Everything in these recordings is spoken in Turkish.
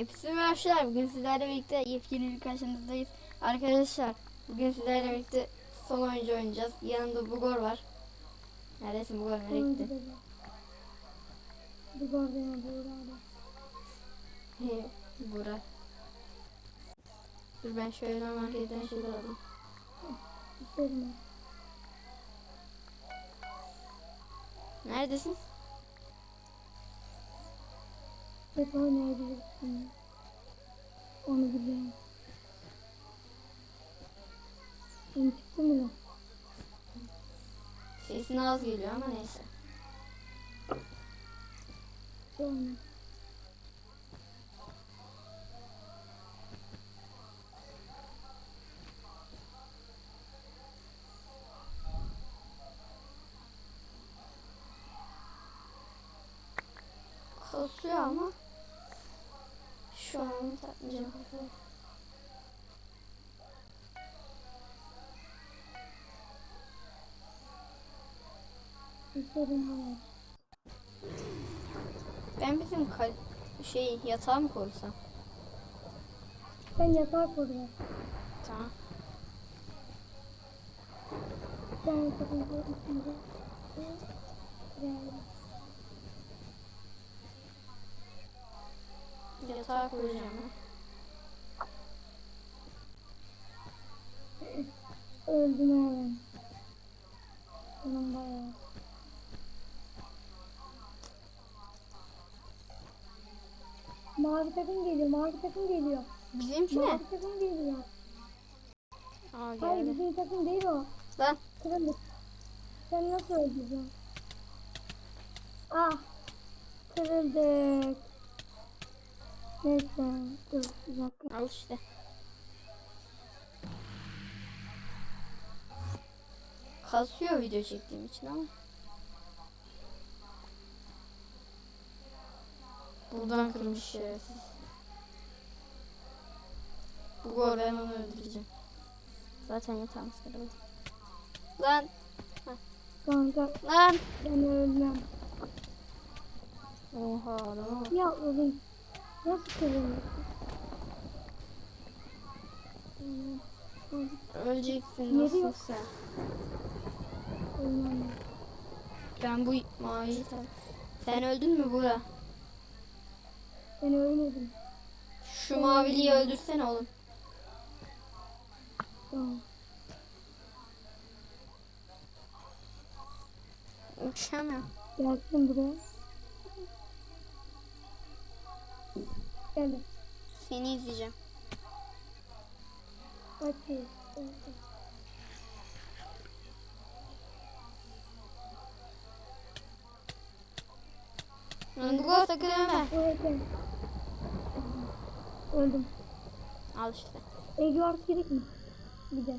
Hepsi merhabalar. Bugün sizlerle birlikte yepyeni bir karşınızdayız. Arkadaşlar bugün sizlerle birlikte son oyuncu oynayacağız. Yanımda Bugor var. Neredesin Bugor? Nereye gitti? gördüğüne doğru abi. Bura. Dur ben şöyle marketten şeyler alayım. Neredesin? Hep oynayabilirsin. Onu biliyorum. Sen çıktı mı lan? Sesin az geliyor ama neyse. Sonra. Kasıyor ama şu an takmayacağım. Ben bizim kal şey yatağı mı koysam? Ben yatağa kurdum. Tamam. Ben yatağın içinde. Yani Yatağı koyacağım. ben. öldüm hemen. Benim bayağı. Mavi takım geliyor, mavi takım geliyor. Bizimki ne? Mavi takım geliyor. Aa Hayır geldi. bizim takım değil o. Lan Kırıldı. Sen nasıl öldüreceksin? Ah. Kırıldık. Neyse. Dur bir dakika. al işte. Kasıyor video çektiğim için ama. Buradan kırmış şerefsiz. Bu gol ben onu öldüreceğim. Zaten yatağımız kırıldı. Lan Kanka lan. ben ölmem. Oha bak. Ya oğlum. Nasıl kırıldı? Öleceksin Yeri nasıl yok. sen? Ölmem. Ben bu tak. Sen öldün mü Bura? Ben ölmedim. Şu maviliyi öldürsene oğlum. Tamam. Uçamıyorum. Gelsin buraya. Geldi. Seni izleyeceğim. Bu gol sakın ölme. Öldüm. Al işte. Ege var gerek mi? Bir de.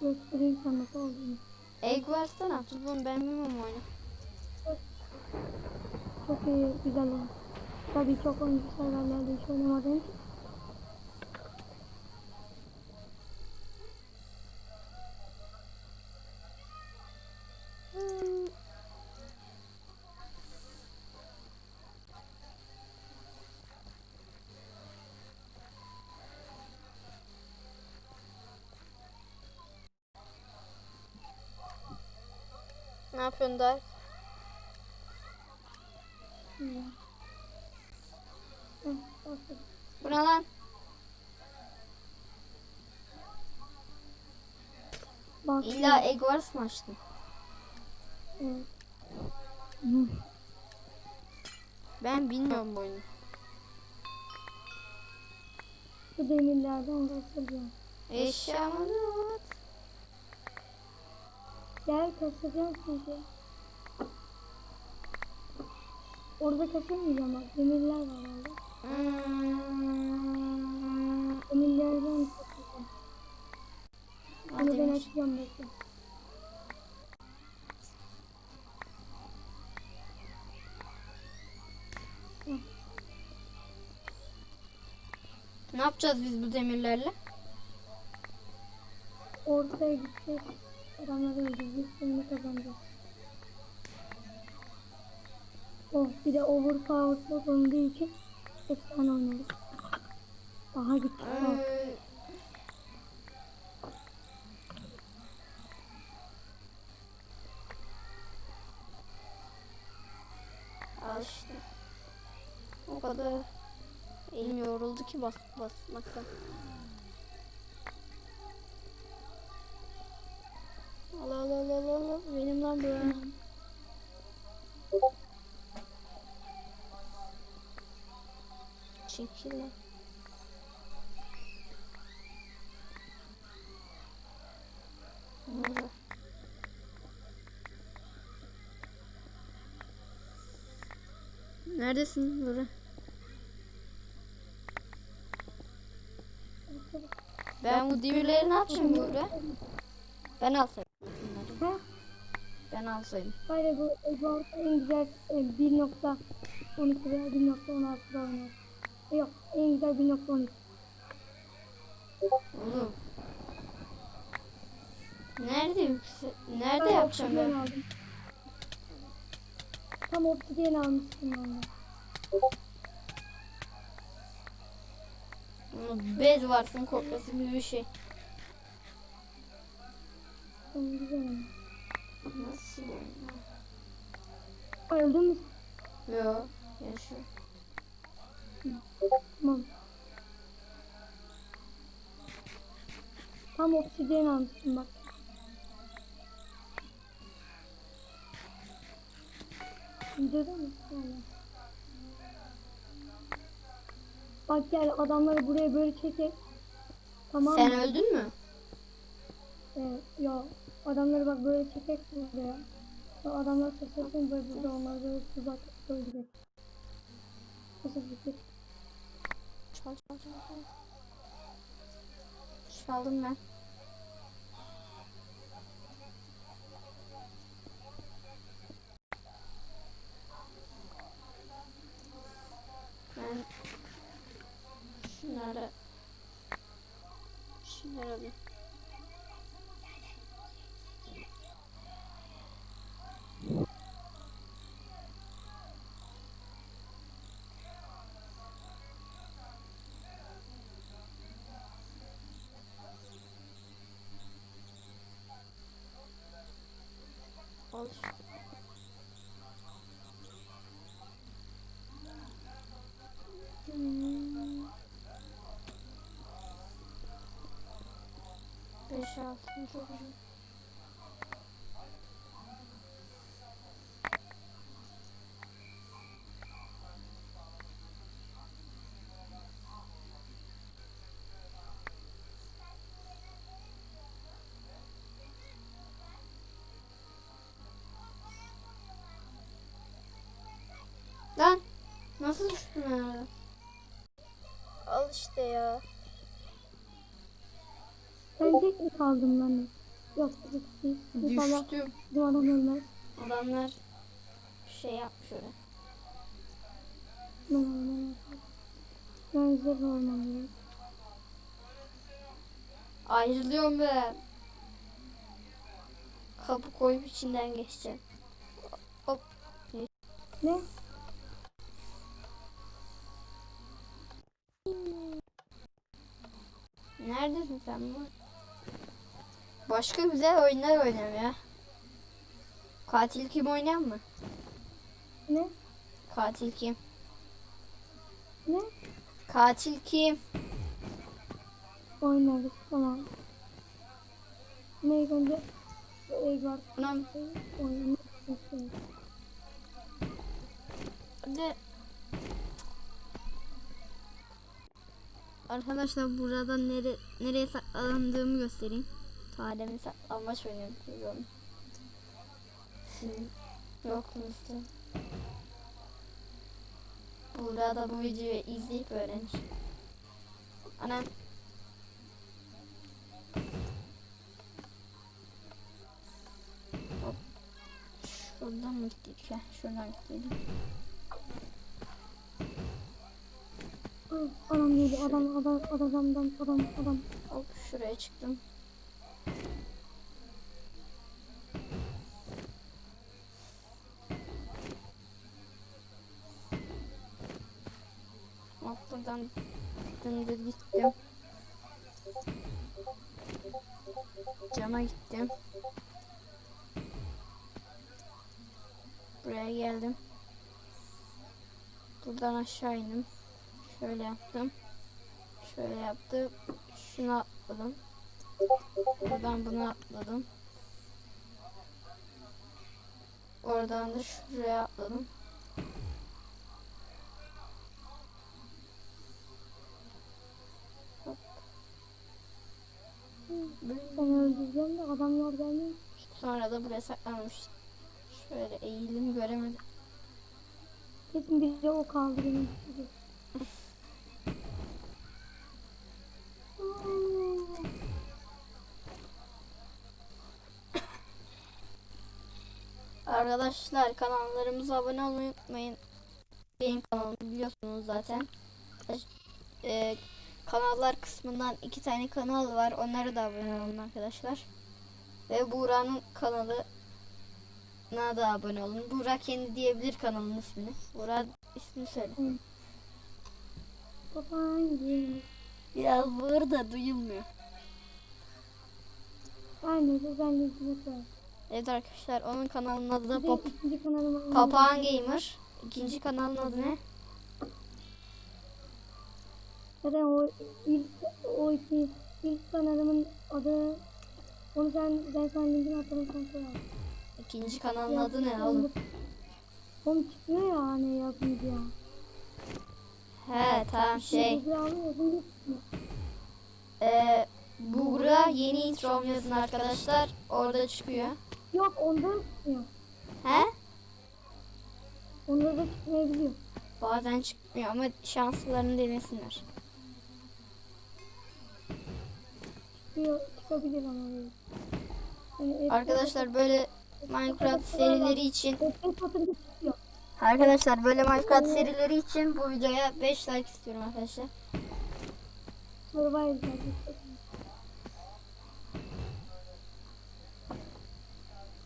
Göstereyim sana nasıl olduğunu. Egg versene. Tutun ben bilmiyorum oyunu. Çok iyi, güzel oyun. Tabii çok oyuncu severlerde hiç oynamadığım için. Ne yapıyorsun Dark? İyi. Heh, bastım. Bu ne lan? Bak. İlla Egg Wars mı açtın? Ben bilmiyorum bu oyunu. Bu demirlerden kasılacağım. Eşyamı at. Gel kasılacağım çünkü. Orada kasılmayacağım bak. Demirler var orada. Hmm. Demirlerden kasılacağım. Onu ben Hadi. açacağım bekle. Ne yapacağız biz bu demirlerle? Ortaya gideceğiz. Adamları öldüreceğiz. Sonra kazanacağız. Oh bir de overpowered olduğu için efsane oynarız. Aha gitti. Ee, Al. O kadar elim yoruldu ki bas basmaktan. Al al al al al al. benim lan bu. Çekil lan. Neredesin Nuri? Ben bu devirleri ne yapacağım Nuri? Ben alsaydım. Ha? Ben alsaydım. Hayır bu, bu en güzel e, 1.12 veya 1.16'da oynar. Yok en güzel 1.13. Oğlum. Nerede yüksek? Nerede Ben yapacağım ben? aldım. Tam obsidiyen almıştım de. Bed varsın kopyası gibi bir şey. Nasıl? Öldün mü? Yo. Yaşıyor. Tamam. Tam obsidiyen almıştım bak. Videoda mı? Yani. Bak gel adamları buraya böyle çekek. Tamam Sen mı? öldün mü? Evet, ya adamları bak böyle çekek buraya. Ya adamlar şaşırsın böyle burada onlar böyle tuzak öldürek. Nasıl fikir? Çal çal çal çal. Çaldım ben. Ben şunları şunları bir al. 5 6 çok uzun. Lan nasıl düştün herhalde? Al işte ya. Sen tek mi kaldın lan? Yok tek değil. İnşallah Düştüm. bizim adam ölmez. Adamlar şey yapmış öyle. Ben ölmem. Ben zırh olmam gerek. Ayrılıyorum ben. Kapı koyup içinden geçeceğim. Hop. Ne? Neredesin sen bu? Başka güzel oyunlar oynayalım ya. Katil kim oynayan mı? Ne? Katil kim? Ne? Katil kim? Oynarız tamam. Ne ilk önce Anam oynamak istiyorum. hadi. Arkadaşlar burada nere, nereye saklandığımı göstereyim. Adem'in saklanmaç oynuyorum. biliyorum. Siz yoktunuz da. Burada bu videoyu izleyip öğrenir. Anam. Hop. Şuradan mı gittik ya? Şuradan. Ay, Adam geliyor adam adam adam adam adam adam. Hop şuraya çıktım. Buradan Dümdüz gittim. Cama gittim. Buraya geldim. Buradan aşağı indim. Şöyle yaptım. Şöyle yaptım. Şunu atladım. Buradan bunu atladım. Oradan da şuraya atladım. Ben öldüreceğim de adamlar gelmiyor. Sonra da buraya saklanmış. Şöyle eğilim göremedim. Kesin bizde o kaldı benim. Arkadaşlar kanallarımıza abone olmayı unutmayın. Benim kanalımı biliyorsunuz zaten. Ee, kanallar kısmından iki tane kanal var. Onlara da abone olun arkadaşlar. Ve Buğra'nın kanalına da abone olun. Buğra kendi diyebilir kanalın ismini. Buğra ismini söyle. Baba hangi? Biraz bağır da duyulmuyor. Her neyse ben koyarım. Evet arkadaşlar onun kanalının adı da de Pop Papağan Gamer. İkinci kanalın adı ne? Zaten o ilk o iki ilk kanalımın adı onu sen ben sana linkini atarım sen koy abi. İkinci kanalın adı ne oğlum? Oğlum çıkıyor ya hani yazınca. He tamam şey. Bir abi yazınca çıkıyor. Ee, Buğra yeni introm yazın arkadaşlar. Orada çıkıyor. Yok onda da çıkmıyor. He? Onda da çıkmayabiliyor. Bazen çıkmıyor ama şanslarını denesinler. Çıkıyor, çıkabilir ama. Yani Arkadaşlar böyle Minecraft serileri için. Arkadaşlar böyle Minecraft serileri için bu videoya 5 like istiyorum arkadaşlar.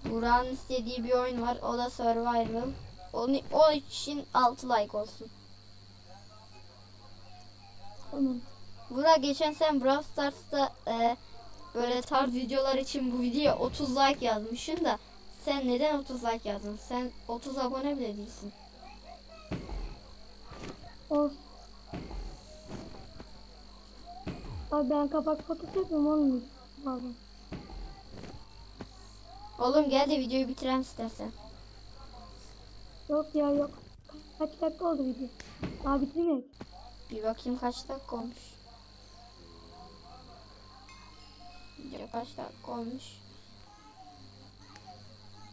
Buğra'nın istediği bir oyun var. O da Survival. Onu, o için 6 like olsun. Tamam. Buğra geçen sen Brawl Stars'ta e, böyle tarz videolar için bu videoya 30 like yazmışsın da sen neden 30 like yazdın? Sen 30 abone bile değilsin. Olsun. Abi ben kapak fotosu yapıyorum olmuyor. Bazen. Oğlum gel de videoyu bitirelim istersen. Yok ya yok. Kaç dakika oldu video? Daha bitirmek. Bir bakayım kaç dakika olmuş. Video kaç dakika olmuş?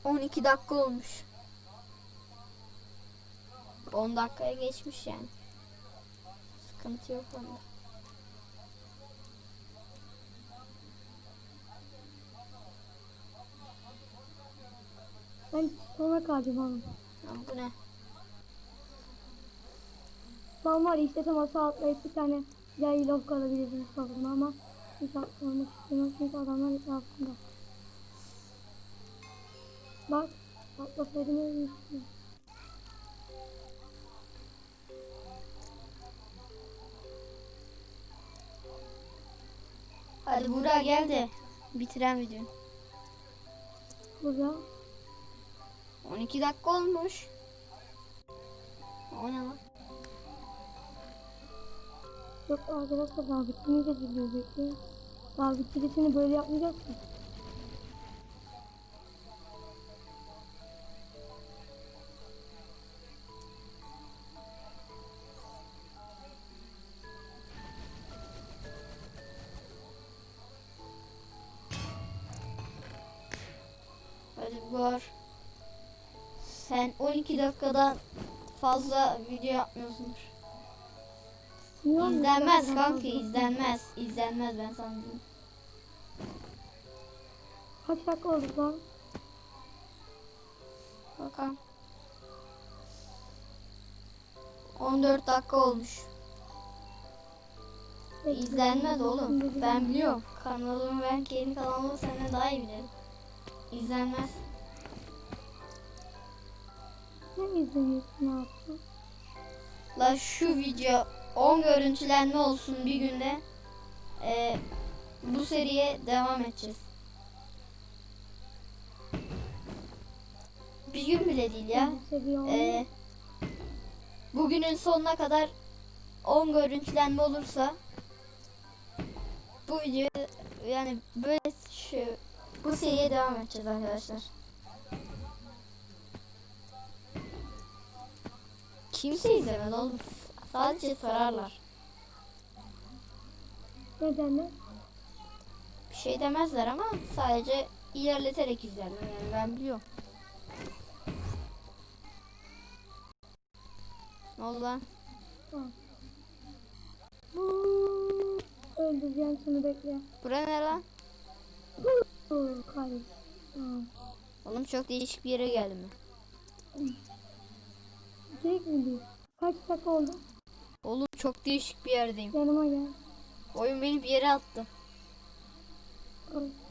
12 dakika olmuş. 10 dakikaya geçmiş yani. Sıkıntı yok onda. Ben sona kalacağım oğlum. Ya bu ne? Son var ya, istesem aşağı atlayıp bir tane yayla ok alabilirdim kafama ama hiç atlamak istemem çünkü adamlar etrafında. Bak atlasaydım ölmüştüm. Hadi Burak gel de bitiren video. Burada 12 dakika olmuş. O ne lan? Yok arkadaşlar daha bitmeyecek video bekleyin. Daha bitirisini böyle yapmayacaksın. Hadi Burak. Sen 12 dakikadan fazla video yapmıyorsundur. İzlenmez kanka izlenmez. İzlenmez ben sana diyeyim. Kaç dakika oldu lan? Bakalım. 14 dakika olmuş. İzlenmez oğlum. Ben biliyorum. Kanalımı ben kendi kanalımı senden daha iyi bilirim. İzlenmez. Ne izleniyorsun ne yaptın? La şu video 10 görüntülenme olsun bir günde. Ee, bu seriye devam edeceğiz. Bir gün bile değil ya. Ee, bugünün sonuna kadar 10 görüntülenme olursa bu video yani böyle şu bu seriye devam edeceğiz arkadaşlar. Kimse izlemez oğlum. Sadece sorarlar. Neden ne? Bir şey demezler ama sadece ilerleterek izlerler yani ben biliyorum. Ne oldu lan? Öldüreceğim seni bekle. Bura ne lan? Ha. Oğlum çok değişik bir yere geldim ben. Direkt mi değil? Kaç dakika oldu? Oğlum çok değişik bir yerdeyim. Yanıma gel. Oyun beni bir yere attı.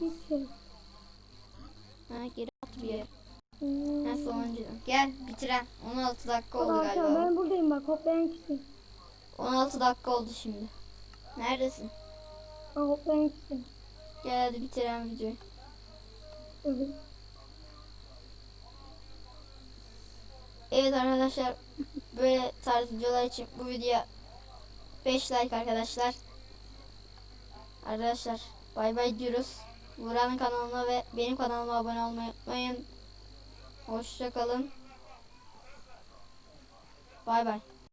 Hiç şey. Ha geri at bir yere. Hmm. Ha sonuncu. Gel bitiren. 16 dakika oldu Arkadaşlar, galiba. Ben buradayım bak. Hoplayan kişi. 16 dakika oldu şimdi. Neredesin? Ha, hoplayan kişi. Gel hadi bitiren videoyu. Evet. Evet arkadaşlar böyle tarz videolar için bu videoya 5 like arkadaşlar. Arkadaşlar bay bay diyoruz. Buranın kanalına ve benim kanalıma abone olmayı unutmayın. Hoşça kalın. Bay bay.